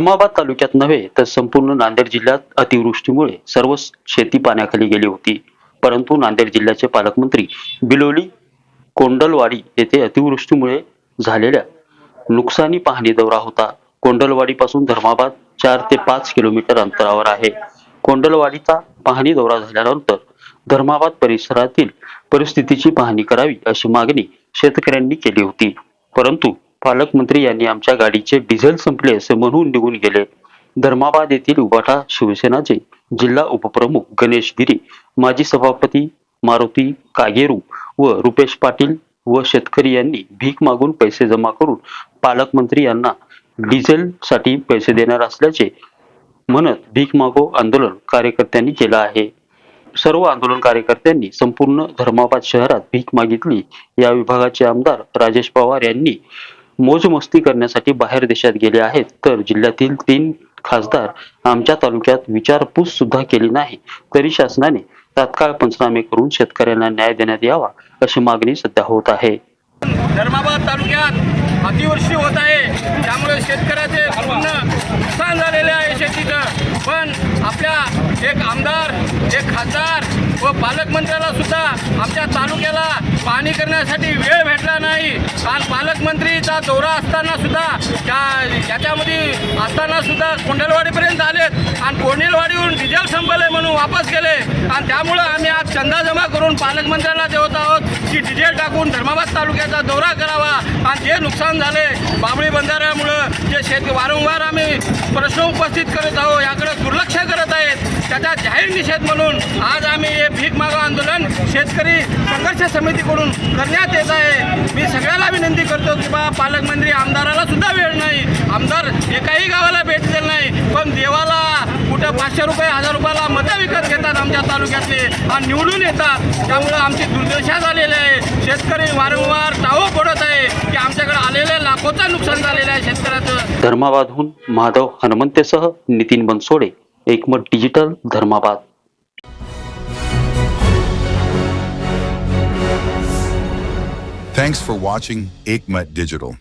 धर्माबाद तालुक्यात नव्हे तर संपूर्ण नांदेड जिल्ह्यात अतिवृष्टीमुळे सर्व शेती पाण्याखाली गेली होती. परंतु नांदेड जिल्ह्याचे पालकमंत्री बिलोली कोंडलवाडी येथे अतिवृष्टीमुळे झालेल्या नुकसानी पाहणी दौरा होता. कोंडलवाडीपासून धर्माबाद चार ते पाच किलोमीटर अंतरावर आहे. कोंडलवाडीचा पाहणी दौरा झाल्यानंतर धर्माबाद परिसरातील परिस्थितीची पाहणी करावी अशी मागणी शेतकऱ्यांनी केली होती. परंतु पालकमंत्री यांनी आमच्या गाडीचे डिझेल संपले असे म्हणून निघून गेले. धर्माबाद येथील उभाटा शिवसेनाचे जिल्हा उपप्रमुख गणेश गिरी माजी सभापती मारुती कागेरू व रुपेश पाटील व शेतकरी यांनी भीक मागून पैसे जमा करून पालकमंत्री यांना डिझेलसाठी पैसे देणार असल्याचे म्हणत भीक मागो आंदोलन कार्यकर्त्यांनी केलं आहे. सर्व आंदोलन कार्यकर्त्यांनी संपूर्ण धर्माबाद शहरात भीक मागितली. या विभागाचे आमदार राजेश पवार यांनी मोजमस्ती करण्यासाठी बाहेर देशात गेले आहेत. तर जिल्ह्यातील तीन खासदार आमच्या तालुक्यात विचारपूस सुद्धा केली नाही. तरी शासनाने तात्काळ पंचनामे करून शेतकऱ्यांना न्याय देण्यात यावा अशी मागणी सध्या होत आहे. धर्माबाद तालुक्यात अतिवृष्टी होत आहे. त्यामुळे शेतकऱ्याचे पूर्ण नुकसान झालेले आहे शेतीचं. पण आपल्या एक आमदार एक खासदार व पालकमंत्र्याला सुद्धा आमच्या तालुक्याला पाहणी करण्यासाठी वेळ भेटला नाही. आणि पालकमंत्रीचा दौरा असताना सुद्धा त्या याच्यामध्ये असताना सुद्धा कोंडलवाडीपर्यंत आलेत आणि कोंडलवाडीहून डिझेल संपले म्हणून वापस गेले. आणि त्यामुळं आम्ही आज चंदा जमा करून पालकमंत्र्याला देत आहोत की डिझेल टाकून धर्माबाद तालुक्याचा दौरा करावा आणि जे नुकसान झाले बाबळी बंधाऱ्यामुळं जे शेत वारंवार आम्ही प्रश्न उपस्थित करत आहोत याकडे दुर्लक्ष करत आहेत. त्याचा जाहीर निषेध म्हणून आज आम्ही हे भीक मागो आंदोलन शेतकरी संघर्ष समितीकडून करण्यात येत आहे. मी सगळ्याला विनंती करतो की बा पालकमंत्री आमदाराला सुद्धा वेळ नाही. आमदार एकाही गावाला भेट दिलं नाही. पण देवाला कुठं पाचशे रुपये हजार रुपयाला मतं विकत घेतात आमच्या तालुक्यातले आणि निवडून येतात. त्यामुळं आमची दुर्दशा झालेली आहे. शेतकरी वारंवार टावं पडत आहे की आमच्याकडे आलेलं लाखोचं नुकसान झालेलं आहे शेतकऱ्याचं. धर्माबादहून Madhav हनुमंतेसह Nitin Bansode. Ekmat digital Dharmabad Thanks for watching Aikmat Digital.